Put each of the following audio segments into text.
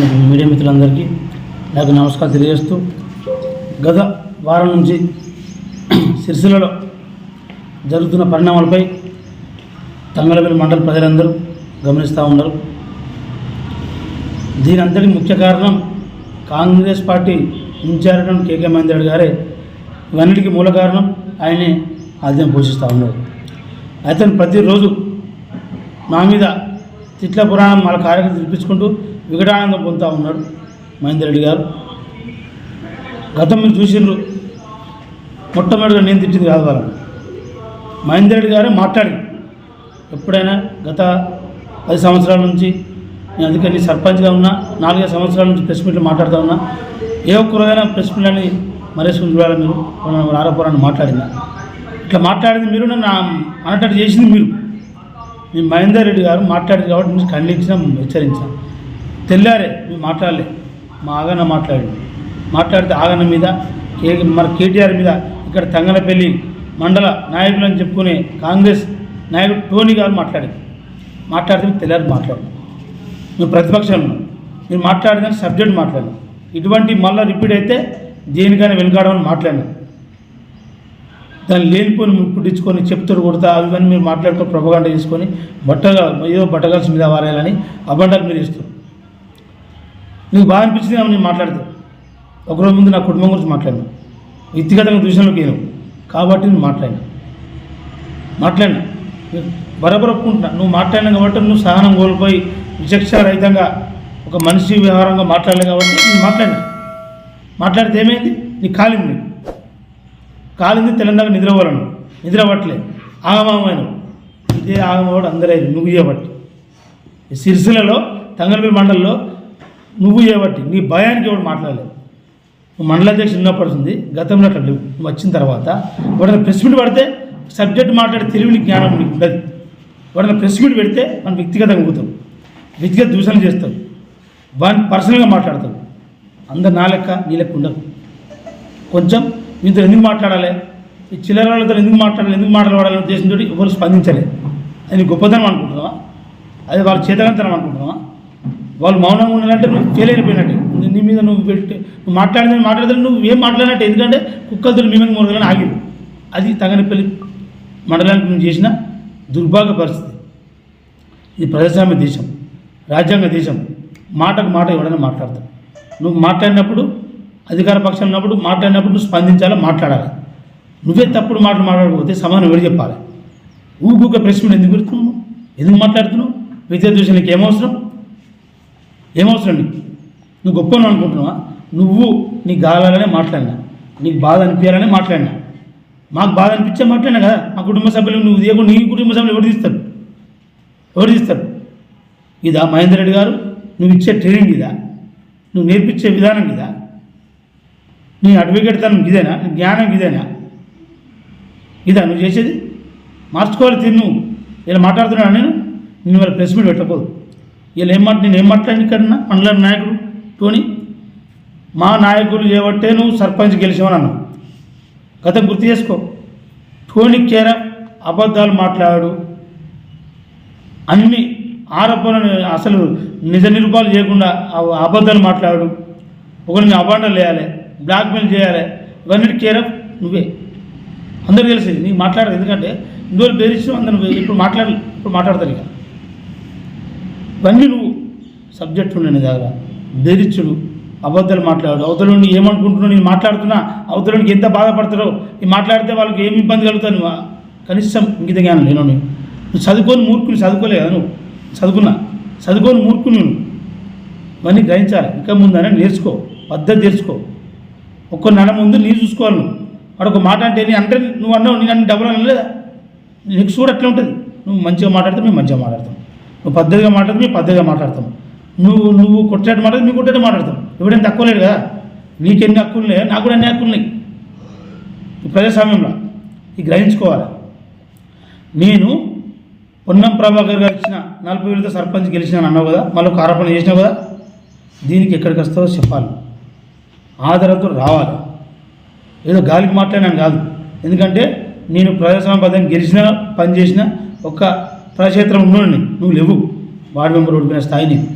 Media మిత్రులందరికీ నాకు నమస్కారం తెలియజేస్తూ గత వారం నుంచి సిరిసిల్లలో జరుగుతున్న పరిణామాలపై తంగళపల్లి మండల ప్రజలందరూ గమనిస్తూ ఉన్నారు. దీని ముఖ్య కారణం Congress party in-charge KK Mahender గారే. ఇవన్నిటికీ మూల కారణం ఆయనే ఆద్యం పోషిస్తూ ఉన్నారు. అతను ప్రతిరోజు నా మీద తిట్ల పురాణం వాళ్ళ కార్యక్రమం తినిపించుకుంటూ వికటానందం పొందుతూ ఉన్నాడు మహేందర్ రెడ్డి గారు. గతం మీరు చూసిండ్రు. మొట్టమొదటిగా నేను తిట్టింది కాదు వాళ్ళని మహేందర్ రెడ్డి గారే మాట్లాడి. ఎప్పుడైనా గత పది సంవత్సరాల నుంచి నేను అందుకని సర్పంచ్గా ఉన్నా నాలుగైదు సంవత్సరాల నుంచి ప్రెస్ మీట్లు మాట్లాడుతూ ఉన్నా ఏ ఒక్కరోజైనా ప్రెస్ మీట్లని మరేసుకుని చూడాలి మీరు. మనం మాట్లాడిన ఇట్లా మాట్లాడింది మీరు నన్ను అనటట్టు చేసింది మీరు. మీ మహేందర్ రెడ్డి గారు మాట్లాడింది కాబట్టి మీకు ఖండించాం హెచ్చరించాం తెల్లారే మీరు మాట్లాడలే. మా ఆగన్న మాట్లాడింది. మాట్లాడితే ఆగన్న మీద కే మన కేటీఆర్ మీద ఇక్కడ తంగనపల్లి మండల నాయకులు అని చెప్పుకునే కాంగ్రెస్ నాయకుడు టోనీ గారు మాట్లాడింది. మాట్లాడితే తెల్లారి మాట్లాడు. మేము ప్రతిపక్షంలో మీరు మాట్లాడిన సబ్జెక్ట్ మాట్లాడినాం. ఇటువంటి మళ్ళీ రిపీట్ అయితే దేనికైనా వెనుకాడమని మాట్లాడినాం. దాన్ని లేనిపోని పుట్టించుకొని చెప్తారు కొడతా అవి మీరు మాట్లాడుకొని ప్రొపగాండ చేసుకొని బట్టగా ఏదో బట్టగాల్సి మీద వారేయాలని అబండాలు మీరు ఇస్తారు నీకు బాగా అనిపించింది ఏమో నేను మాట్లాడతాను ఒకరోజు ముందు నా కుటుంబం గురించి మాట్లాడినా. వ్యక్తిగతంగా దృశ్యంలోకి నేను కాబట్టి నేను మాట్లాడినా. మాట్లాడినా. బరబరొప్పుకుంటున్నా నువ్వు మాట్లాడినా కాబట్టి నువ్వు సహనం కోల్పోయి విచక్షారహితంగా ఒక మనిషి వ్యవహారంగా మాట్లాడలే కాబట్టి నేను మాట్లాడినా. మాట్లాడితే ఏమైంది? నీకు కాలింది కాలింది తెలంగాణ నిద్రపోవాలను నిద్రపట్టలే. ఆగమామైన ఇదే ఆగమవాడు అందరూ నువ్వు చేయబట్టి ఈ సిరిసిల్లలో తంగలపల్లి మండలంలో నువ్వు ఏవట్టి? నీ భయానికి ఎవడు మాట్లాడలేదు? నువ్వు మండలాధ్యక్షుడు ఉన్నప్పటింది గతంలో అట్లా లేవు. నువ్వు వచ్చిన తర్వాత ఎవరైనా ప్రెస్ మీట్ పడితే సబ్జెక్ట్ మాట్లాడే తెలివిని జ్ఞానం నీకు ఉండదు ఎవరైనా ప్రెస్ మీట్ పెడితే మనం వ్యక్తిగతంగా పోతాం. వ్యక్తిగత దూషణ చేస్తాం. వాడిని పర్సనల్గా మాట్లాడతాం. అందరు నా లెక్క నీ లెక్క ఉండదు కొంచెం మీతో ఎందుకు మాట్లాడాలి? ఈ చిల్లర వాళ్ళతో ఎందుకు మాట్లాడాలి? ఎందుకు మాట్లాడాలనే ఉద్దేశంతో ఎవరు స్పందించలేదు అది గొప్పతనం అనుకుంటున్నావా? అది వాళ్ళ చేతకంతనం అనుకుంటున్నావా? వాళ్ళు మౌనంగా ఉండాలంటే నువ్వు ఫెయిల్ అయిపోయినట్టు నీ- మీద నువ్వు పెట్టి నువ్వు మాట్లాడిన మాట్లాడితే నువ్వు ఏం మాట్లాడినట్టు. ఎందుకంటే కుక్కలతో మీ మీద మురగలని ఆగిరు. అది తగనపల్లి మండలానికి నువ్వు చేసిన దుర్భాగ్య పరిస్థితి. ఇది ప్రజాస్వామ్య దేశం రాజ్యాంగ దేశం. మాటకు మాట ఎవడైనా మాట్లాడతాడు. నువ్వు మాట్లాడినప్పుడు అధికార పక్షం ఉన్నప్పుడు మాట్లాడినప్పుడు నువ్వు స్పందించాలి మాట్లాడాలి? నువ్వే తప్పుడు మాటలు మాట్లాడకపోతే సమాధానం ఎవరు చెప్పాలి? ఊగుక ప్రశ్న ఎందుకు పెడుతున్నావు? ఎందుకు మాట్లాడుతున్నావు? విద్యా దూషణ నీకు ఏమవసరం? ఏమవసరం నీకు నువ్వు గొప్పను అనుకుంటున్నావా? నువ్వు నీ గాలాలనే మాట్లాడినా? నీకు బాధ అనిపించాలనే మాట్లాడినా? మాకు బాధ అనిపించే మాట్లాడినా కదా? మా కుటుంబ సభ్యులు నువ్వు దిగకుండా నీ కుటుంబ సభ్యులు ఎవరు తీస్తారు? ఎవరు తీస్తారు? ఇదా మహేందర్ రెడ్డి గారు? నువ్వు ఇచ్చే ట్రైనింగ్ ఇదా? నువ్వు నేర్పించే విధానం ఇదా? నీ అడ్వకేట్ తనం ఇదేనా? నీ జ్ఞానం ఇదేనా? ఇదా నువ్వు చేసేది? మార్చుకోవాలి తిను ఇలా మాట్లాడుతున్నాను నేను? నేను వాళ్ళ ప్రెస్ మీట్ పెట్టకూడదు వీళ్ళు ఏం మాట నేను ఏం మాట్లాడి ఇక్కడ మండల నాయకుడు టోని మా నాయకులు చేయబట్టే నువ్వు సర్పంచ్ గెలిచావని అన్నావు. గతం గుర్తు చేసుకో. టోని కేర అబద్ధాలు మాట్లాడాడు అన్ని ఆరోపణలు అసలు నిజ నిరూపాలు చేయకుండా అబద్ధాలు మాట్లాడాడు ఒకరిని అబాండాలు వేయాలి బ్లాక్మెయిల్ చేయాలి. ఇవన్నీ కేర్ ఆఫ్ నువ్వే. అందరూ తెలిసింది నీకు మాట్లాడదు ఎందుకంటే ఇందువల్ల బెదిరించడం అందరూ ఇప్పుడు మాట్లాడ ఇప్పుడు మాట్లాడతారు ఇక. ఇవన్నీ నువ్వు సబ్జెక్ట్ ఉండే నీ దగ్గర బెదిరించుడు అబద్ధాలు మాట్లాడు. అవతలని ఏమనుకుంటున్నావు నేను మాట్లాడుతున్నా అవతలనికి ఎంత బాధపడతారో ఈ మాట్లాడితే వాళ్ళకి ఏమి ఇబ్బంది కలుగుతాను నువ్వు? కనీసం ఇంకిత జ్ఞానం లేను నువ్వు నువ్వు చదువుకొని మూర్ఖుని చదువుకోలే కదా నువ్వు? చదువుకున్నా? చదువుకొని మూర్ఖుని నువ్వు? ఇవన్నీ గ్రహించాలి. ఇంకా ముందనే నేర్చుకో. పద్ధతి తెలుసుకో ఒక్క నెల ముందు నీ చూసుకోవాలి నువ్వు. వాడు ఒక మాట అంటే నీ అంటే నువ్వు అన్నావు నేను అన్ని డబ్బులు అనలేదా? నీకు చూడ అట్లా ఉంటుంది. నువ్వు మంచిగా మాట్లాడితే మేము మంచిగా మాట్లాడతాం. నువ్వు పద్ధతిగా మాట్లాడితే మేము పద్ధతిగా మాట్లాడతాం. నువ్వు నువ్వు కొట్టాడు మాట్లాడితే మేము కొట్టాడు మాట్లాడతాం. ఎవడేం తక్కువ లేడు కదా? నీకెన్ని హక్కులు లేవు నాకు కూడా అన్ని హక్కులు ఉన్నాయి. ఈ ప్రజాస్వామ్యంలో ఇది గ్రహించుకోవాలి. నేను పొన్నం ప్రభాకర్ గారు ఇచ్చిన నలభై వేలతో సర్పంచ్ గెలిచినాను అన్నావు కదా? మళ్ళీ ఒక ఆరోపణ చేసినావు కదా? దీనికి ఎక్కడికి వస్తావో చెప్పాలి. ఆధారంతో రావాలి. ఏదో గాలికి మాట్లాడినాను కాదు. ఎందుకంటే నేను ప్రజాస్వామ్య పదవిని గెలిచిన పని ఒక ఒక్క ప్రజాక్షేత్రం ఉన్నాను నువ్వు లేవు. వార్డు మెంబర్ ఓడిపోయిన స్థాయి నీకు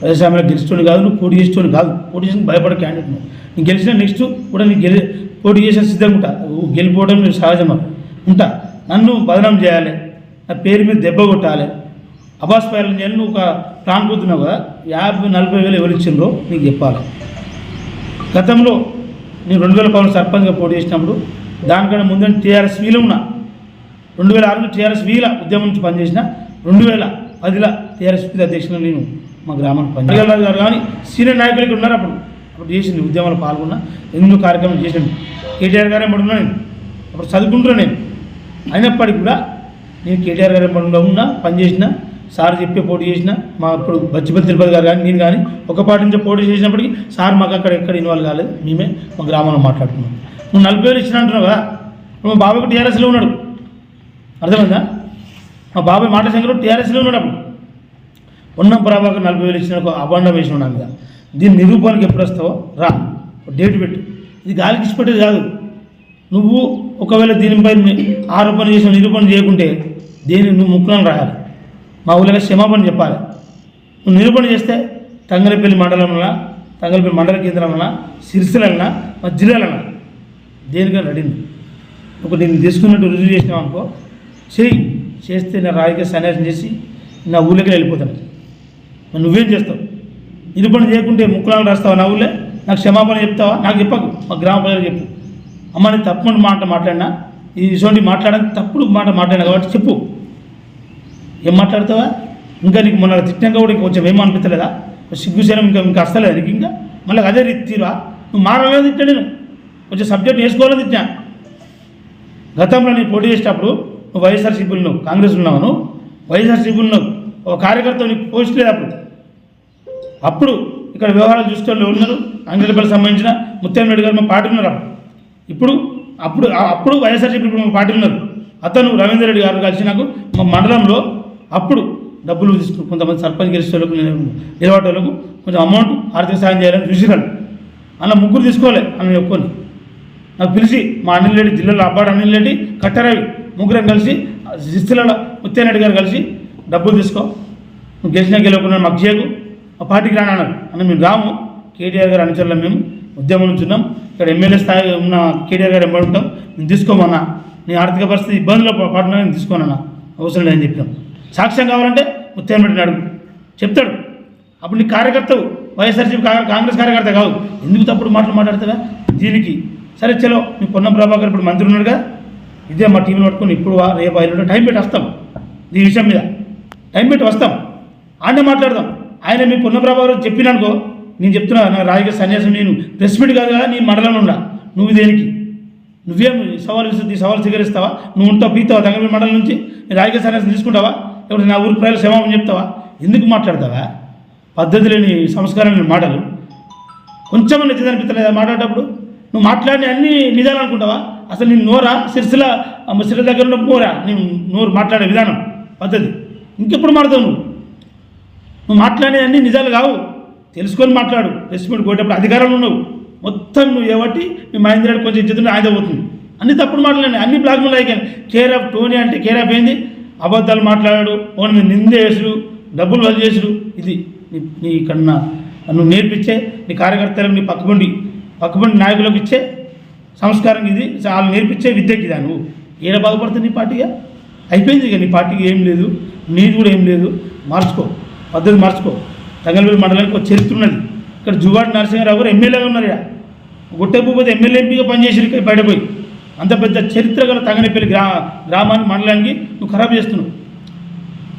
ప్రజాస్వామ్యంలో గెలిచేటోని కాదు నువ్వు పోటీ చేసేటోని కాదు. పోటీ చేసిన భయపడే క్యాండిడేట్ నువ్వు. నీకు గెలిచిన నెక్స్ట్ కూడా నీకు గెలి పోటీ చేసే సిద్ధంగా ఉంటా. నువ్వు గెలిపోవడం నువ్వు సహజమా ఉంటా. నన్ను బదనం చేయాలి. నా పేరు మీద దెబ్బ కొట్టాలి. అబాస్ పైలం చేయాలి. నువ్వు ఒక ప్లాన్ కూతున్నావు కదా. యాభై నలభై వేలు ఎవరు ఇచ్చిండ్రో నీకు చెప్పాలి. గతంలో నేను రెండు వేల పదహారు సర్పంచ్గా పోటీ చేసినప్పుడు దానికన్నా ముందు టీఆర్ఎస్ వీలు ఉన్నా రెండు వేల ఆరులో టీఆర్ఎస్ వీల ఉద్యమం నుంచి పనిచేసిన రెండు వేల పదిలో టీఆర్ఎస్ అధ్యక్షులు నేను మా గ్రామానికి పనిచేయాలి గారు కానీ సీనియర్ నాయకులు ఇక్కడ ఉన్నారు అప్పుడు. అప్పుడు చేసింది ఉద్యమంలో పాల్గొన్న ఎన్నో కార్యక్రమం చేసాను కేటీఆర్ గారే పడున్నా నేను. అప్పుడు చదువుకుంటున్నా నేను. అయినప్పటికీ కూడా నేను కేటీఆర్ గారి పనుల్లో ఉన్నా పనిచేసిన సార్ చెప్పే పోటీ చేసిన మా అప్పుడు బచ్చిపల్లి తిరుపతి గారు కానీ నేను కానీ ఒక పాటి నుంచి పోటీ చేసినప్పటికీ సార్ మాకు అక్కడ ఎక్కడ ఇన్వాల్వ్ కాలేదు. మేమే మా గ్రామంలో మాట్లాడుకున్నాం. నువ్వు నలభై వేలు ఇచ్చిన అంటున్నావు కదా. నువ్వు మా టీఆర్ఎస్లో ఉన్నాడు. అర్థమైందా? మా బాబాయ్ మాట సంఖ్యలో టీఆర్ఎస్లో ఉన్నాడు ఉన్న ప్రభాకర్ నలభై వేలు ఇచ్చిన ఒక అభాండం వేసిన ఉన్నాను కదా. దీని నిరూపణకి ఎప్పుడు వస్తావో? రా ఒక డేట్ పెట్టు. ఇది గాలికి ఇచ్చిపెట్టేది కాదు. నువ్వు ఒకవేళ దీనిపై ఆరోపణ చేసిన నిరూపణ చేయకుంటే దేని నువ్వు ముక్కులను రాయాలి. మా ఊళ్ళో క్షమాపణ చెప్పాలి. నువ్వు నిరూపణ చేస్తే తంగలపల్లి మండలంలో తంగలపల్లి మండల కేంద్రంలో సిరిసిలన్నా మా జిల్లాలన్నా దేనికైనా రెడీ ఒక నేను తీసుకున్నట్టు రుజువు చేసినావు అనుకో సరే చేస్తే నా రాజకీయ సన్యాసం చేసి నా ఊళ్ళకి వెళ్ళిపోతాను మరి నువ్వేం చేస్తావు? నిరూపణ చేయకుంటే ముక్కులాలు రాస్తావా నా ఊళ్ళో? నాకు క్షమాపణ చెప్తావా? నాకు చెప్పకు మా గ్రామ ప్రజలకు చెప్పు. అమ్మ నేను తప్పుడు మాట మాట్లాడినా. ఇది ఇటువంటి మాట్లాడని తప్పుడు మాట మాట్లాడినా కాబట్టి చెప్పు. ఏం మాట్లాడతావా? ఇంకా నీకు మొన్న తిట్టినాక కూడా ఇంకా కొంచెం ఏమనిపించలేదా అనిపించలేదా ఇంకా ఇంకా వస్తలేదు నీకు ఇంకా? మళ్ళీ అదే రీతి తీరా నువ్వు మారలేదు తిట్టా నేను. కొంచెం సబ్జెక్ట్ నేర్చుకోవాలని తిట్టా గతంలో నేను పోటీ చేసేటప్పుడు నువ్వు వైఎస్ఆర్సీపీలు ఉన్నావు కాంగ్రెస్ ఉన్నావు నువ్వు వైఎస్ఆర్సీపీలు ఉన్నావు ఒక కార్యకర్త నీకు పోస్ట్ లేదు అప్పుడు. అప్పుడు ఇక్కడ వ్యవహారాలు చూసేవాళ్ళు ఉన్నారు అంగడిపల్లి సంబంధించిన ముత్యంరెడ్డి గారు మా పార్టీ ఉన్నారు అప్పుడు. ఇప్పుడు అప్పుడు అప్పుడు వైఎస్ఆర్సీపీ ఇప్పుడు మా పార్టీ ఉన్నారు. అతను రవీందర్ రెడ్డి గారు కలిసి నాకు మా మండలంలో అప్పుడు డబ్బులు తీసుకుని కొంతమంది సర్పంచ్ గెలిచేవాళ్ళకు నేను నిలబడే వాళ్ళకు కొంచెం అమౌంట్ ఆర్థిక సాయం చేయాలని చూసినాను అలా ముగ్గురు తీసుకోవాలి అని చెప్పుకొని నాకు పిలిచి మా అనిల్ రెడ్డి జిల్లాలో అబ్బాడు అనిల్ రెడ్డి కట్టారవి. ముగ్గురం కలిసి శిస్తులలో ముత్యారెడ్డి గారు కలిసి డబ్బులు తీసుకో. నువ్వు గెలిచినా గెలవకుండా మాకు చేయకు. ఆ పార్టీకి రాను అన్నారు అన్న మేము రాము. కేటీఆర్ గారు అనుచరులం మేము. ఉద్యమం నుంచి ఉన్నాం ఇక్కడ ఎమ్మెల్యే స్థాయి ఉన్న కేటీఆర్ గారు ఎంబడి ఉంటాం. నేను తీసుకోమన్నా. నీ ఆర్థిక పరిస్థితి ఇబ్బందుల్లో పాటున్నా నేను తీసుకోనన్నా. అవసరం లేదని చెప్పినాం సాక్ష్యం కావాలంటే ముత్యారెడ్డిని అడుగు. చెప్తాడు. అప్పుడు నీ కార్యకర్తవు. వైఎస్ఆర్సీపీ కా- కాంగ్రెస్ కార్యకర్త కావు. ఎందుకు తప్పుడు మాటలు మాట్లాడతావా? దీనికి. సరే చలో. మీ పొన్నం ప్రభాకర్ ఇప్పుడు మంత్రి ఉన్నాడుగా. ఇదే మా టీంలో పట్టుకొని ఇప్పుడు వా- రేపు ఆయన టైం పెట్టి వస్తాం ఈ విషయం మీద టైం పెట్టి వస్తాం. ఆయన మాట్లాడదాం. ఆయన మీ పొన్నం చెప్పిననుకో నేను చెప్తున్నా నా రాజకీయ సన్యాసం నేను ప్రెస్ మీట్ కాదు కదా నీ మండలంలో ఉండా. నువ్వు దేనికి? నువ్వేం సవాల్ నీ సవాల్ స్వీకరిస్తావా? నువ్వు ఉంటావు పీతావా తంగపల్లి మండలం నుంచి? రాజకీయ సన్యాసం తీసుకుంటావా? లేకపోతే నా ఊరి ప్రజలు క్షమాపణ చెప్తావా? ఎందుకు మాట్లాడతావా? పద్ధతి లేని సంస్కారం లేని మాటలు. కొంచెం నిజం అనిపించలేదా మాట్లాడేటప్పుడు? నువ్వు మాట్లాడిన అన్ని నిజాలు అనుకుంటావా? అసలు నీ నోరా? సిరిసిల సిరి దగ్గర ఉన్న నోరా నేను నోరు మాట్లాడే విధానం పద్ధతి. ఇంకెప్పుడు మాట్లాడు నువ్వు? నువ్వు మాట్లాడేవన్నీ నిజాలు కావు. తెలుసుకొని మాట్లాడు. ప్రెస్ మీట్ కొట్టేప్పుడు అధికారంలో ఉన్నావు. మొత్తం నువ్వు ఏవట్టి మీ మహేంద్ర కొంచెం ఇచ్చేది ఆయన పోతుంది. అన్ని తప్పుడు మాట్లాడి అన్ని బ్లాక్మెయిల్ అయిపోయాయి కేర్ ఆఫ్ టోనీ అంటే కేర్ ఆఫ్ ఏంది? అబద్ధాలు మాట్లాడాడు ఓన్ మీద నింద వేసుడు డబ్బులు వల్ల చేసుడు. ఇది నీ నీ కన్నా నువ్వు నేర్పించే నీ కార్యకర్తలకు నీ పక్కబండి పక్కబండి నాయకులకు ఇచ్చే సంస్కారం ఇది. వాళ్ళు నేర్పించే విద్యకి ఇదా నువ్వు ఏడ బాధపడుతుంది నీ పార్టీగా అయిపోయింది ఇక నీ పార్టీకి ఏం లేదు. నీది కూడా ఏం లేదు. మార్చుకో. పద్ధతి మార్చుకో. తంగలపల్లి మండలానికి ఒక చరిత్ర ఉన్నది. ఇక్కడ జువాడి నరసింహారావు గారు ఎమ్మెల్యేగా ఉన్నారు ఇక్కడ గుట్టెపోతే ఎమ్మెల్యే ఎంపీగా పనిచేసి ఇక్కడ బయటపోయి అంత పెద్ద చరిత్ర గల తంగనపల్లి గ్రా గ్రామాన్ని మండలానికి నువ్వు ఖరాబ్ చేస్తున్నావు.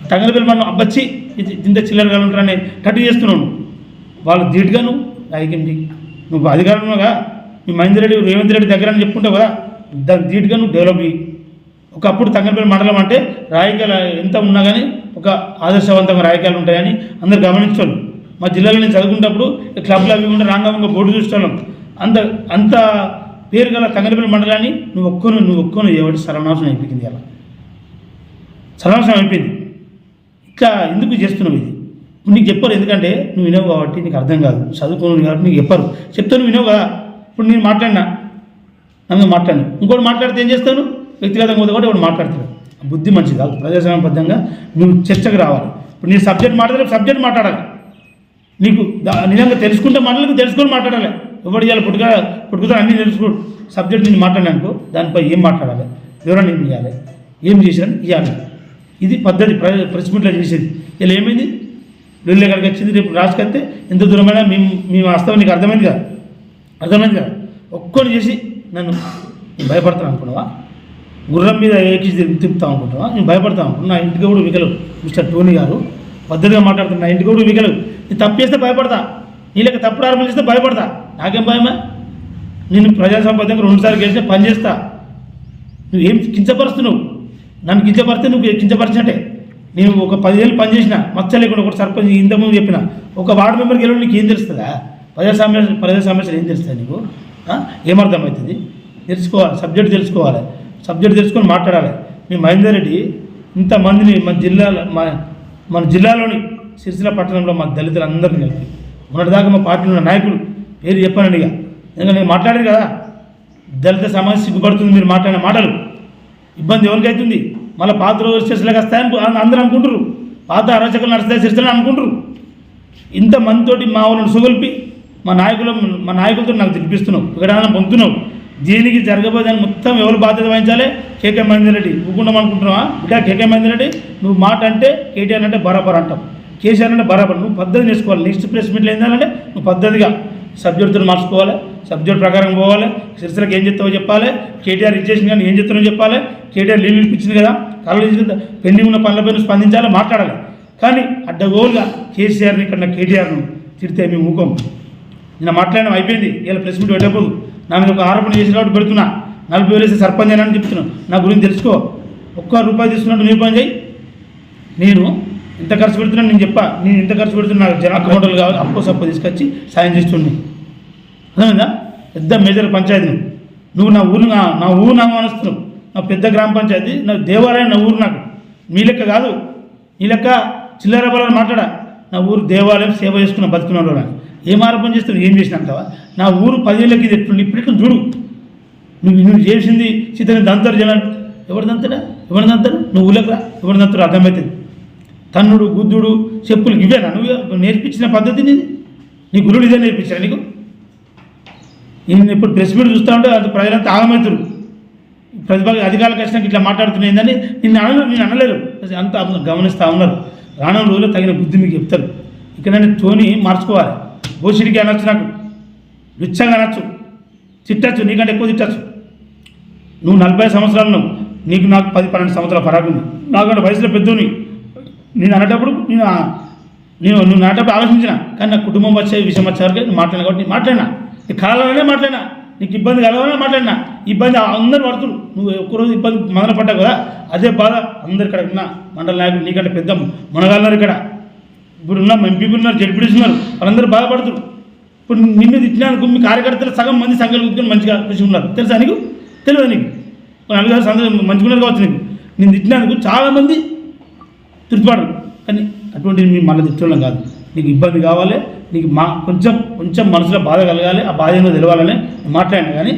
తంగనపల్లి మండలం అబ్బచ్చి ఇంత చిల్లరగా ఉంటారని కట్టు చేస్తున్నావు నువ్వు. వాళ్ళు ధీటుగా నువ్వు. రాజకీయం నువ్వు అధికారంలోగా మీ మహేందర్ రెడ్డి రేవంత్ రెడ్డి దగ్గర అని చెప్పుకుంటావు కదా దాని ధీటుగా నువ్వు డెవలప్ అయ్యి ఒకప్పుడు తంగనపల్లి మండలం అంటే రాజకీయాలు ఎంత ఉన్నా కానీ ఒక ఆదర్శవంతంగా రాయకాయలు ఉంటాయని అందరు గమనించాలి మా జిల్లాలో నేను చదువుకున్నప్పుడు క్లబ్లు అవి ఉంటే రాంగంగా బోర్డు చూస్తున్నాం అంత అంత పేరు గల తంగనపల్లి మండలాన్ని నువ్వు ఒక్కను నువ్వు ఒక్కను ఎవరి సర్వనాశనం అయిపోయింది అలా సర్వనాశనం అయిపోయింది. ఇంకా ఎందుకు చేస్తున్నావు ఇది? నీకు చెప్పరు ఎందుకంటే నువ్వు వినవు కాబట్టి నీకు అర్థం కాదు. చదువుకోను కాబట్టి నీకు చెప్పరు. చెప్తే నువ్వు వినవు కదా. ఇప్పుడు నేను మాట్లాడినా? నన్ను మాట్లాడినా? ఇంకోటి మాట్లాడితే ఏం చేస్తాను? వ్యక్తిగతంగా పోతే కూడా ఒకటి మాట్లాడతాడు బుద్ధి మంచిది కాదు. ప్రజాస్వామ్యబద్ధంగా నువ్వు చర్చకు రావాలి. ఇప్పుడు నీ సబ్జెక్ట్ మాట్లాడే సబ్జెక్ట్ మాట్లాడాలి. నీకు నిజంగా తెలుసుకుంటే మాటలకు తెలుసుకొని మాట్లాడాలి. ఎవరు ఇవ్వాలి పుట్టుక పుట్టుకుతా అన్నీ తెలుసుకో సబ్జెక్ట్ నేను మాట్లాడానుకో దానిపై ఏం మాట్లాడాలి? వివరణ ఏం ఇవ్వాలి ఏం చేశాను? ఇవ్వాలి ఇది పద్ధతి. ప్ర- ప్రెస్ మీట్లో చేసేది. ఇలా ఏమైంది? వీళ్ళు ఎక్కడికి వచ్చింది రేపు రాసుకెళ్తే ఎంత దూరమైనా మేము మేము వాస్తవం నీకు అర్థమైంది కదా. అర్థమైంది? కదా చేసి నన్ను భయపడతాను అనుకున్నావా? గుర్రం మీద ఏకిసి తిప్పుతాం అనుకుంటున్నావా? నేను భయపడతాను నా ఇంటికి కూడా వికలు. మిస్టర్ టోనీ గారు పద్ధతిగా మాట్లాడుతున్నా నా ఇంటికి కూడా వికలు. నేను తప్పు చేస్తే భయపడతా. నీళ్ళకి తప్పుడు ఆరంభం చేస్తే భయపడతా. నాకేం భయమా? నేను ప్రజా సంపాదనకు రెండుసార్లు గెలిస్తే పని చేస్తా. నువ్వేం కించపరుస్తున్నావు? నన్ను కించపరిస్తే నువ్వు కించపరిచినట్టే. నేను ఒక పదివేలు పని చేసిన మచ్చ లేకుండా ఒకటి సర్పంచ్ ఇంతకుముందు చెప్పిన ఒక వార్డు మెంబర్కి వెళ్ళి నీకు ఏం తెలుస్తుందా? ప్రజా సమస్య ప్రజా సమస్యలు ఏం తెలుస్తాయి నీకు ఏమర్థమవుతుంది? తెలుసుకోవాలి సబ్జెక్ట్ తెలుసుకోవాలి. సబ్జెక్ట్ తెలుసుకొని మాట్లాడాలి. మీ మహేందర్ రెడ్డి ఇంతమందిని మన జిల్లాలో మా మన జిల్లాలోని సిరిసిల పట్టణంలో మా దళితులందరినీ కలిపి మొన్నటిదాకా మా పార్టీలో ఉన్న నాయకులు పేరు చెప్పానండి ఇక. ఎందుకంటే నేను మాట్లాడేది కదా. దళిత సమాజం సిగ్గుపడుతుంది మీరు మాట్లాడిన మాటలు. ఇబ్బంది ఎవరికి అవుతుంది మళ్ళీ పాత రోజు సిరిసిలకు వస్తాయని అందరూ అనుకుంటారు పాత అరచకులు నడుస్తాయి సిరిసిలని అనుకుంటారు ఇంత మందితోటి మా వాళ్ళని సుగొల్పి మా నాయకులు మా నాయకులతో నాకు తినిపిస్తున్నావు వికటానం పొందుతున్నావు దీనికి జరగబోదని మొత్తం ఎవరు బాధ్యత వహించాలి? కేకే మహేందర్ రెడ్డి. ఊకుండం అనుకుంటున్నావా? ఇంకా కేకే మహేందర్ రెడ్డి నువ్వు మాట అంటే కేటీఆర్ అంటే బరాబర్ అంటావు. కేసీఆర్ అంటే బరాబర్. నువ్వు పద్ధతి నేర్చుకోవాలి. నెక్స్ట్ ప్రెస్ ఏంటంటే నువ్వు పద్ధతిగా సబ్జెక్టుతో మార్చుకోవాలి. సబ్జెక్ట్ ప్రకారం పోవాలి. సిరిసిలకు ఏం చెప్తావో చెప్పాలి. కేటీఆర్ ఇచ్చేసింది కానీ ఏం చెప్తానో చెప్పాలి. కేటీఆర్ లీవ్ ఇప్పించింది కదా. కళ్ళు ఇచ్చింది పెండింగ్ ఉన్న పనులపైన స్పందించాలి మాట్లాడాలి. కానీ అడ్డగోలుగా కేసీఆర్ని కన్నా కేటీఆర్ను తిడితే మీ ముఖం నిన్న మాట్లాడడం అయిపోయింది. ఇలా ప్రెస్ మీట్ పెట్టకపోదు నా మీద ఒక ఆరోపణ చేసిన కాబట్టి పెడుతున్నా. నలభై వేలు వేసి సర్పంచ్ అని చెప్తున్నాను నా గురించి తెలుసుకో. ఒక్క రూపాయి తీసుకున్నట్టు నీ పని చేయి. నేను ఇంత ఖర్చు పెడుతున్నాను నేను చెప్పా. నేను ఇంత ఖర్చు పెడుతున్నా నాకు జనాక హోటల్ కావాలి. అప్పు సప్పు తీసుకొచ్చి సాయం చేస్తుండే. అర్థమైందా? పెద్ద మేజర్ పంచాయతీ నువ్వు. నా ఊరు నా నా ఊరు నా మానస్తున్నావు నా పెద్ద గ్రామ పంచాయతీ. నా దేవాలయం నా ఊరు నాకు. మీ లెక్క కాదు. నీ లెక్క చిల్లర బలని మాట్లాడా. నా ఊరు దేవాలయం సేవ చేసుకున్న బతుకున్నాడు నాకు. ఏం ఆరోపణ చేస్తావు ఏం చేసినంతవా నా ఊరు పదేళ్ళకి ఇది ఎట్లు ఇప్పుడు చూడు. నువ్వు నువ్వు చేసింది సీతని దంతారు జనాలు. ఎవరు దంతడా? ఎవరు దంతాడు నువ్వు ఊళ్ళకరా ఎవరు దంతారు? అర్థమవుతుంది తన్నుడు గుద్దుడు చెప్పులు ఇవేనా? నువ్వు నేర్పించిన పద్ధతి నీది. నీ గురుడు ఇదే నేర్పించారా నీకు? నేను ఇప్పుడు ప్రెస్ మీట్ చూస్తూ ఉంటే అది ప్రజలంతా ఆగమవుతారు. ప్రతిభ అధికారులకు వచ్చినాక ఇట్లా మాట్లాడుతున్నాయిందని నిన్ను అనలేదు నేను అనలేరు. అంత గమనిస్తూ ఉన్నారు. రానున్న రోజుల్లో తగిన బుద్ధి మీకు చెప్తారు. ఇక్కడ తోని మార్చుకోవాలి. బోసిడికి అనొచ్చు నాకు. రిచ్చంగా అనొచ్చు. తిట్టచ్చు నీకంటే ఎక్కువ తిట్టచ్చు. నువ్వు నలభై సంవత్సరాలు ఉన్నావు. నీకు నాకు పది పన్నెండు సంవత్సరాల పరాకు నాకు నాకంటే వయసులో పెద్దోని. నేను అనేటప్పుడు నేను నేను నువ్వు నాటప్పుడు ఆలోచించిన. కానీ నా కుటుంబం వచ్చే విషయం వచ్చేవరకు నేను మాట్లాడినా కాబట్టి నేను మాట్లాడినా. నీ కళలోనే మాట్లాడినా. నీకు ఇబ్బంది కలవాలనే మాట్లాడినా. ఇబ్బంది అందరు పడుతురు. నువ్వు ఒక్కరోజు ఇబ్బంది మొదలు పడ్డావు కదా. అదే బాధ అందరు ఇక్కడ ఉన్న మండల నాయకులు నీకంటే పెద్ద మునగాలన్నారు ఇక్కడ ఇప్పుడు ఉన్న ఎంపీలు ఉన్నారు జడ్పీడీస్ ఉన్నారు వాళ్ళందరూ బాధపడుతున్నారు. ఇప్పుడు నిన్ను తిట్టినాను మీ కార్యకర్తలు సగం మంది సంఖ్యలు కూర్చొని మంచిగా ఖుషి ఉన్నారు తెలుసా నీకు? తెలియదు నీకు? నలుగురు సందర్భం మంచిగా ఉన్నారు కావచ్చు నీకు. నేను తిట్టినందుకు చాలామంది తిరుగుబాటు కానీ అటువంటి మీ మళ్ళీ తిట్టడం కాదు. నీకు ఇబ్బంది కావాలి నీకు మా కొంచెం కొంచెం మనసులో బాధ కలగాలి ఆ బాధ ఏమో తెలవాలని మాట్లాడినా కానీ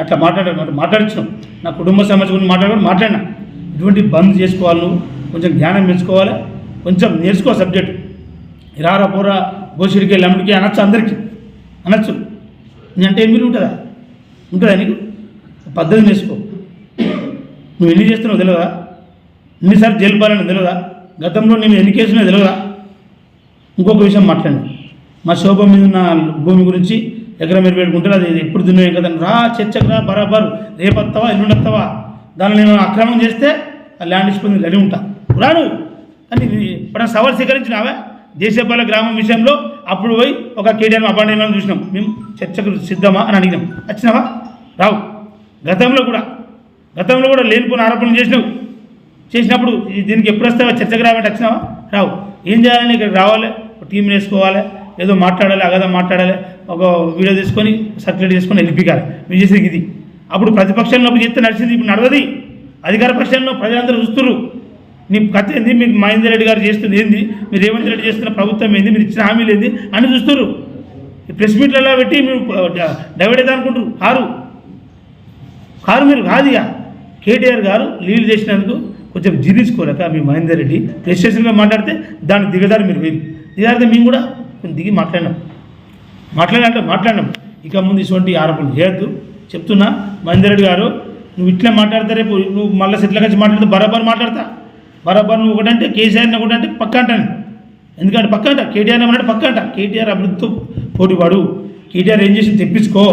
అట్లా మాట్లాడాను మాట్లాడించినాం నా కుటుంబ సమస్య గురించి మాట్లాడుకుని మాట్లాడినా. ఇటువంటి బంద్ చేసుకోవాలి నువ్వు? కొంచెం జ్ఞానం పెంచుకోవాలి కొంచెం నేర్చుకో సబ్జెక్టు. ఇరారా పోరా గోసిడికి లమ్మిడికి అనొచ్చు అందరికీ. అనొచ్చు. నీ అంటే ఏమి ఉంటుందా? ఉంటుందా నీకు? పద్ధతి చేసుకో నువ్వు ఎన్ని చేస్తున్నావు తెలియదా ఎన్నిసార్లు జైలు పాలని తెలియదా గతంలో నేను ఎన్ని కేసులో తెలియదా ఇంకొక విషయం మాట్లాడండి. మా శోభ మీద ఉన్న భూమి గురించి ఎకరం మీరు పెట్టుకుంటారు అది ఎప్పుడు దున్నే కదా రా చర్చకు రా బరాబర్. రేపత్తావా ఎల్లుండొస్తావా ఎల్లుండి దాన్ని నేను అక్రమం చేస్తే ఆ ల్యాండ్ ఇచ్చిపోయింది రెడీ ఉంటా. రాను. అని ఇప్పుడు సవాల్ స్వీకరించినావా? దేశపాల గ్రామం విషయంలో అప్పుడు పోయి ఒక కేటీఆర్ అపాయింట్మెంట్ చూసినాం. మేము చర్చకు సిద్ధమా అని అడిగినాం. వచ్చినావా? రావు. గతంలో కూడా గతంలో కూడా లేనిపోయిన ఆరోపణలు చేసినావు. చేసినప్పుడు దీనికి ఎప్పుడు వస్తావా? చర్చకు రాబట్టి వచ్చినావా? రావు. ఏం చేయాలని ఇక్కడ రావాలి? ఒక టీం వేసుకోవాలి ఏదో మాట్లాడాలి అగదా మాట్లాడాలి ఒక వీడియో తీసుకొని సర్క్యులేట్ చేసుకొని వెళ్ళిపికాలి మీరు చేసేది ఇది. అప్పుడు ప్రతిపక్షంలో చేస్తే నడిచింది ఇప్పుడు నడవది. అధికార పక్షంలో ప్రజలందరూ చూస్తున్నారు నీ కథ ఏంది? మీకు మహేందర్ రెడ్డి గారు చేస్తుంది ఏంది? మీరు రేవంత్ రెడ్డి చేస్తున్న ప్రభుత్వం ఏంది? మీరు ఇచ్చిన హామీలు ఏంది? అని చూస్తారు ప్రెస్ మీట్లలో పెట్టి మీరు డైవర్ట్ అవుతా అనుకుంటారు కారు. కారు మీరు కాదు ఇక కేటీఆర్ గారు లీడ్ చేసినందుకు కొంచెం జీర్ణించుకోలేక మీ మహేందర్ రెడ్డి ప్రెస్ స్టేషన్లో మాట్లాడితే దాన్ని దిగదారు మీరు వేరు. దిగారితే మేము కూడా? కొంచెం దిగి మాట్లాడినాం. మాట్లాడాలంటే మాట్లాడినాం. ఇక ముందు ఇటువంటి ఆరోపణలు చేయొద్దు. చెప్తున్నా మహేందర్ రెడ్డి గారు నువ్వు ఇట్లా మాట్లాడతా రేపు నువ్వు మళ్ళీ సెట్ల కలిసి మాట్లాడితే బరాబర్ మాట్లాడతా. బరాబర్ నువ్వు ఒకటంటే కేసీఆర్ని ఒకటంటే పక్క అంటాను. ఎందుకంటే పక్క అంట. కేటీఆర్ ఏమన్నాడు పక్క అంట. కేటీఆర్ అభివృద్ధితో పోటీపడు కేటీఆర్ ఏం చేసి తెప్పించుకో.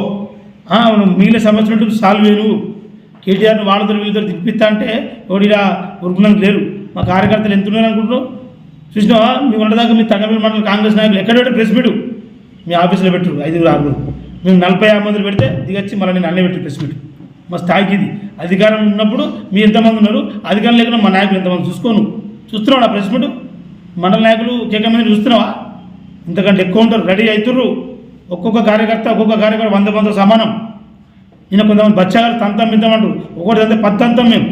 మిగిలిన సమస్యలు సాల్వ్ చేయను. కేటీఆర్ని వాళ్ళతో వీళ్ళతో తిప్పిస్తా అంటే ఎవడిరా ఉరుకున్నాను లేరు. మా కార్యకర్తలు ఎంత ఉన్నారు అనుకుంటున్నావు? చూసినావా? మీ ఉండదాకా మీ తగ్గపల్లి మండలం కాంగ్రెస్ నాయకులు ఎక్కడ పెట్టారు? Press meet. మీ ఆఫీస్లో పెట్టరు. ఐదుగురు ఆరుగురు. మేము నలభై ఆరు మందిని పెడితే దిగచ్చి మళ్ళీ నేను అన్నీ పెట్టి ప్రెస్ మీటు. మా స్థాయికి ఇది అధికారం ఉన్నప్పుడు మీ ఎంతమంది ఉన్నారు? అధికారం లేకుండా మా నాయకులు ఎంతమంది చూసుకోను? చూస్తున్నావు నా ప్రెస్ మీట్? మండల నాయకులు కేక మంది చూస్తున్నావా? ఇంతకంటే ఎక్కువ ఉంటారు రెడీ అవుతుర్రు. ఒక్కొక్క కార్యకర్త ఒక్కొక్క కార్యకర్త వంద మంది సమానం. నేను కొంతమంది బచ్చాగారు తంతం ఇంతమంటారు ఒకటి అంతే పత్తంతం మేము.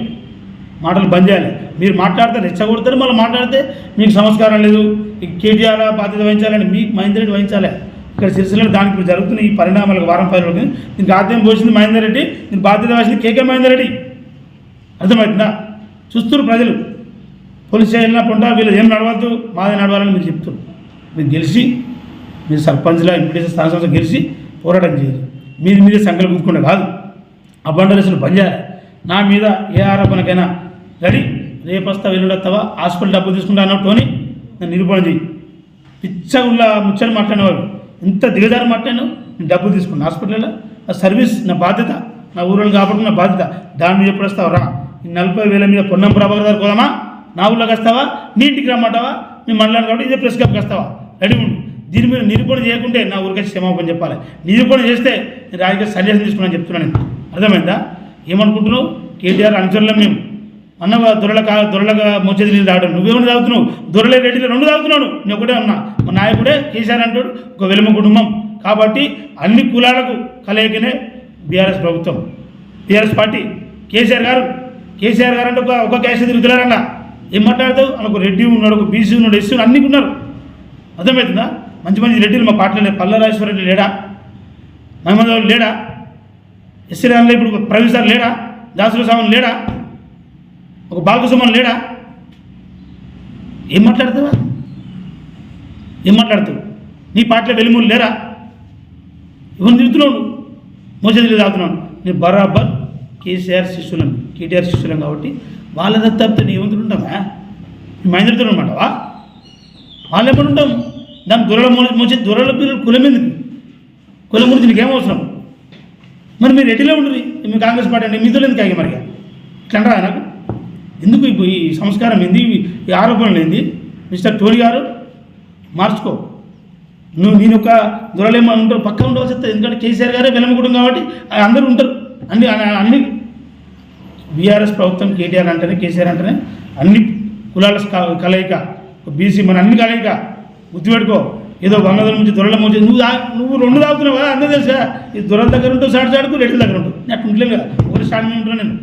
మాటలు బంద్ చేయాలి. మీరు మాట్లాడితే రెచ్చగొడతారు మళ్ళీ మాట్లాడితే మీకు సంస్కారం లేదు. కేటీఆర్ బాధ్యత వహించాలని మీ మహేంద్రెడ్డి వహించాలి. ఇక్కడ సిరిసిల్లలో దానికి జరుగుతున్న ఈ పరిణామాలకు వారం పది రోజులు. దీనికి ఆద్యం పోసింది మహేందర్ రెడ్డి దీనికి బాధ్యత వహించింది కేకే మహేందర్ రెడ్డి. అర్థమవుతుందా? చూస్తున్నారు ప్రజలు. పోలీస్ స్టేషన్ పొంటా వీళ్ళు ఏం నడవద్దు మాదే నడవాలని మీరు చెప్తున్నారు. మీరు గెలిచి మీరు సర్పంచ్లో ఎంపీటీసీ స్థాన సంస్థ గెలిచి పోరాటం చేయాలి. మీది మీదే సంఖ్యలు కూర్చుకుంటే కాదు. ఆ బంద్ చేయాలి నా మీద ఏ ఆరోపణకైనా రెడీ రేపొస్తా వెళ్ళొస్తావా హాస్పిటల్ డబ్బు తీసుకుంటా అన్నట్టుని నేను నిరూపణ చేయి పిచ్చగుళ్ళ ముచ్చని మాట్లాడినవాడు. ఇంత దిగజారు మాట్లాడాను నేను డబ్బులు తీసుకున్నాను హాస్పిటల్లో ఆ సర్వీస్ నా బాధ్యత నా ఊరిని కాపాడుకున్న బాధ్యత. దాని మీద ఎప్పుడు వస్తావు రా నలభై వేల మీద పొన్నం ప్రభాకర్ గారు పోదామా నా ఊళ్ళోకి వస్తావా? నీ ఇంటికి రమ్మంటావా? మీ మండలాన్ని కాబట్టి ఇదే ప్రెస్ క్లబ్కి వస్తావా? రెడీ ఉండు. దీని మీద నిరూపణ చేయకుంటే నా ఊరికి క్షమాపణ చెప్పాలి. నిరూపణ చేస్తే నేను రాజకీయ సన్యాసం తీసుకున్నాను చెప్తున్నాను నేను. అర్థమైందా? ఏమనుకుంటున్నావు? కేటీఆర్ అనుచరులం మేము. అన్న దొరల కా దొరలగా మోచేది నీళ్ళు తాగడం. నువ్వేమని తాగుతున్నావు? దొరలే రెడ్డిలో రెండు తాగుతున్నాడు నేను ఒకటే ఉన్నా నాయకుడే కేసీఆర్ అంటాడు ఒక వెలుమ కుటుంబం. కాబట్టి అన్ని కులాలకు కలయికనే బీఆర్ఎస్ ప్రభుత్వం. BRS party. కేసీఆర్ గారు కేసీఆర్ గారు అంటే ఒక ఒక క్యాష్ తిరుగుతున్నారంట. ఏం మాట్లాడతావు? ఒక రెడ్డి ఉన్నాడు ఒక బీసీ ఉన్నాడు ఎస్సీ అన్నీ అన్ని ఉన్నారు. అర్థమవుతుందా? మంచి మంచి రెడ్డిలు మా పార్టీలో పల్లరాజేశ్వర రెడ్డి లేడా? మహమ్మద్ లేడా? ఎస్సీ రాన్లో ఇప్పుడు ప్రవీణ్ సార్ లేడా? దాసుల సామన్ లేడా? ఒక బాలకృష్ణ లేడా? ఏం మాట్లాడతావా? ఏం మాట్లాడతావు? నీ పార్టీలో వెలుములు లేరా? ఇవన్నీ తిరుగుతున్నావు నువ్వు మోసేది తాగుతున్నాను నేను బరాబర్ కేసీఆర్ శిష్యులం కేటీఆర్ శిష్యులం కాబట్టి వాళ్ళ తప్పితే నీ ఏమంతులు ఉంటామా నీ మహేంద్రతో ఉండమంటావా వాళ్ళు ఎప్పుడు ఉంటాం? దాని దొరల మోసే దొరల పిల్లలు కులం ఎందుకు? కులం గురించి నీకేం అవసరం? మరి మీరు ఎటులో ఉండరు మీ కాంగ్రెస్ పార్టీ అంటే మీతో ఎందుకు ఆగి మరి ఇట్లా అంటారా నాకు? ఎందుకు ఇప్పుడు ఈ సంస్కారం ఏంది? ఈ ఆరోపణలు ఏంది? మిస్టర్ టోనీ గారు మార్చుకో. నువ్వు నేను ఒక దొరలేమో ఉంటారు పక్క ఉండవలసి వస్తుంది. ఎందుకంటే కేసీఆర్ గారే వెలమకూడదు కాబట్టి అందరూ ఉంటారు. అన్ని అన్ని- అన్ని బీఆర్ఎస్ ప్రభుత్వం కేటీఆర్ అంటేనే కేసీఆర్ అంటేనే అన్ని కులాల క- కలయిక. బీసీ మన అన్ని కలయిక. గుర్తుపెట్టుకో. ఏదో వంగదల నుంచి దొరల ముంచి నువ్వు నువ్వు రెండు తాగుతున్నావు కదా అందరూ తెలుసా? ఈ దొరల దగ్గర ఉంటావు సాడు సాడుకు రెడ్డి దగ్గర ఉంటావు నేను అట్లా ఉండలేను కదా. ఒకటి స్టాండ్ మీద ఉంటాను నేను.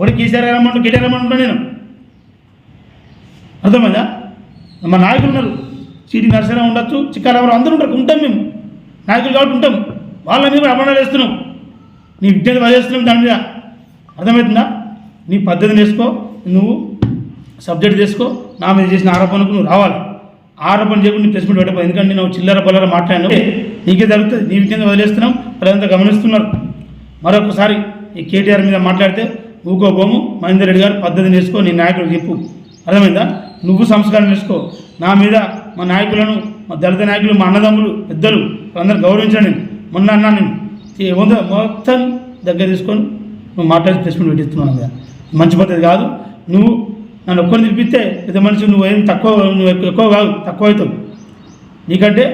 ఒకటి కేసీఆర్ గారు కేటీఆర్ రమ్మంటాను నేను. అర్థమైందా? మా నాయకులు ఉన్నారు. సిటీ నరసరావు ఉండొచ్చు చిక్కారావు అందరూ ఉంటారు ఉంటాం మేము. నాయకులు కాబట్టి ఉంటాం. వాళ్ళ మీద కూడా అపమానాలు వేస్తున్నాం. నీ విద్యను వదిలేస్తున్నాం దాని మీద. అర్థమవుతుందా? నీ పద్ధతి నేర్చుకో నువ్వు సబ్జెక్ట్ చేసుకో నా మీద చేసిన ఆరోపణకు నువ్వు రావాలి. ఆరోపణ చేయకుండా నీ ప్లేస్మెంట్ పెట్టబో ఎందుకంటే నేను చిల్లర పొల్లర మాట్లాడినా నీకే జరుగుతుంది. నీ విద్యను వదిలేస్తున్నాం. ప్రజలంతా గమనిస్తున్నారు. మరొకసారి ఈ కేటీఆర్ మీద మాట్లాడితే ఊకోబోము మహేందర్ రెడ్డి గారు పద్ధతి నేర్చుకో నీ నాయకుడు చెప్పు. అర్థమైందా? నువ్వు సంస్కారం నేర్చుకో. నా మీద మా నాయకులను మా దళిత నాయకులు మా అన్నదమ్ములు పెద్దలు అందరూ గౌరవించండి మొన్న అన్నా నేను. వంద మొత్తం దగ్గర తీసుకొని నువ్వు మాట్లాడి ప్రెస్ మీట్ పెట్టిస్తున్నావు కదా మంచి పద్ధతి కాదు. నువ్వు నన్ను ఒక్కరిని తిప్పిస్తే పెద్ద మనిషి నువ్వు ఏం తక్కువ నువ్వు ఎక్కువ కాదు తక్కువ అవుతావు. నీకంటే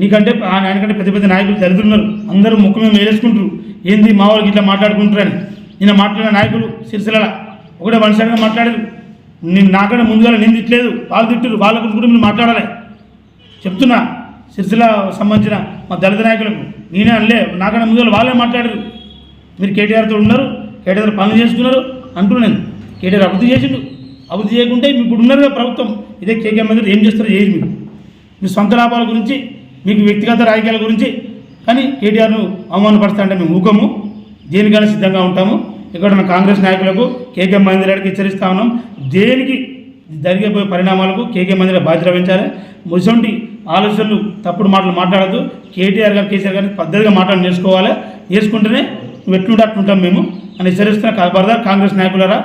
నీకంటే ఆ ఆయనకంటే పెద్ద పెద్ద నాయకులు దళితున్నారు అందరూ ముఖం మేము వేసుకుంటారు ఏంది మా వాళ్ళకి ఇట్లా మాట్లాడుకుంటారని నిన్న మాట్లాడిన నాయకులు సిరిసిల్ల. ఒకటే మనిషిగా మాట్లాడారు. నేను నాకంటే ముందుగా నేను తిట్టలేదు వాళ్ళు తిట్టారు. వాళ్ళ గురించి కూడా మీరు మాట్లాడాలి. చెప్తున్నా సిరిసిల సంబంధించిన మా దళిత నాయకులకు. నేనే అనలే నాకన్నా ముందు వాళ్ళే మాట్లాడారు. మీరు కేటీఆర్తో ఉన్నారు కేటీఆర్ పనులు చేసుకున్నారు అంటున్నాను కేటీఆర్ అభివృద్ధి చేసిండు. అభివృద్ధి చేయకుంటే ఇప్పుడు ఉన్నారు కదా ప్రభుత్వం. ఇదే కేకే మంది ఏం చేస్తారో చేయరు మీరు మీ సొంత లాభాల గురించి మీకు వ్యక్తిగత రాజకీయాల గురించి కానీ కేటీఆర్ను అవమానపరుస్తా అంటే మేము ఊకము. దేనికైనా సిద్ధంగా ఉంటాము. ఇక్కడ ఉన్న కాంగ్రెస్ నాయకులకు కేకే మహేందర్ రెడ్డికి హెచ్చరిస్తా ఉన్నాం. దేనికి జరిగిపోయే పరిణామాలకు కేకే మందిర బాధ్యత వహించాలి. ముసండి ఆలోచనలు తప్పుడు మాటలు మాట్లాడద్దు. కేటీఆర్ గారు కేసీఆర్ గారిని పద్ధతిగా మాటలు నేర్చుకోవాలి. నేర్చుకుంటేనే నువ్వు ఎట్లుంటే అట్లుంటాం మేము అని హెచ్చరిస్తున్న బరదార్ కాంగ్రెస్ నాయకులరా.